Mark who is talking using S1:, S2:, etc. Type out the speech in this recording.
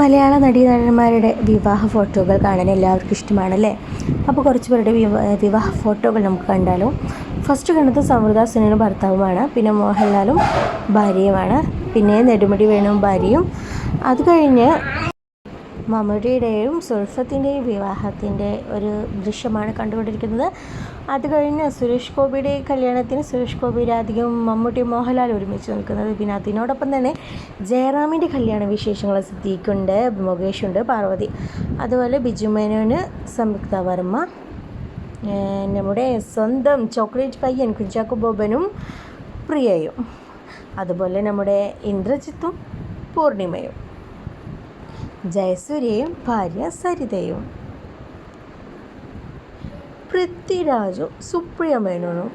S1: മലയാള നടീനടന്മാരുടെ വിവാഹ ഫോട്ടോകൾ കാണാൻ എല്ലാവർക്കും ഇഷ്ടമാണല്ലേ? അപ്പോൾ കുറച്ച് പേരുടെ വിവാ വിവാഹ ഫോട്ടോകൾ നമുക്ക് കണ്ടാലോ? ഫസ്റ്റ് കണ്ടത് സമൃദ്ധാസിനും ഭർത്താവുമാണ്. പിന്നെ മോഹൻലാലും ഭാര്യയുമാണ്. പിന്നെ നെടുമുടി വേണുവും ഭാര്യയും. അത് കഴിഞ്ഞ് മമ്മൂട്ടിയുടെയും സുൽഫത്തിന്റെയും വിവാഹത്തിന്റെ ഒരു ദൃശ്യമാണ് കണ്ടുകൊണ്ടിരിക്കുന്നത്. അത് കഴിഞ്ഞ് സുരേഷ് ഗോപിയുടെ കല്യാണത്തിന് സുരേഷ് ഗോപി അധികം മമ്മൂട്ടി മോഹൻലാൽ ഒരുമിച്ച് നിൽക്കുന്നത് പിന്നെ അതിനോടൊപ്പം തന്നെ ജയറാമിന്റെ കല്യാണ വിശേഷങ്ങൾ സിദ്ദീഖുണ്ട് മുകേഷുണ്ട് പാർവതി. അതുപോലെ ബിജു മേനോന് സംയുക്ത വർമ്മ നമ്മുടെ സ്വന്തം ചോക്ലേറ്റ് പയ്യൻ കുഞ്ചാക്കു ബോബനും പ്രിയയും. അതുപോലെ നമ്മുടെ ഇന്ദ്രജിത്തും പൂർണിമയും. ജയസൂര്യയും ഭാര്യ സരിതയും. പൃഥ്വിരാജും സുപ്രിയ മേനോനും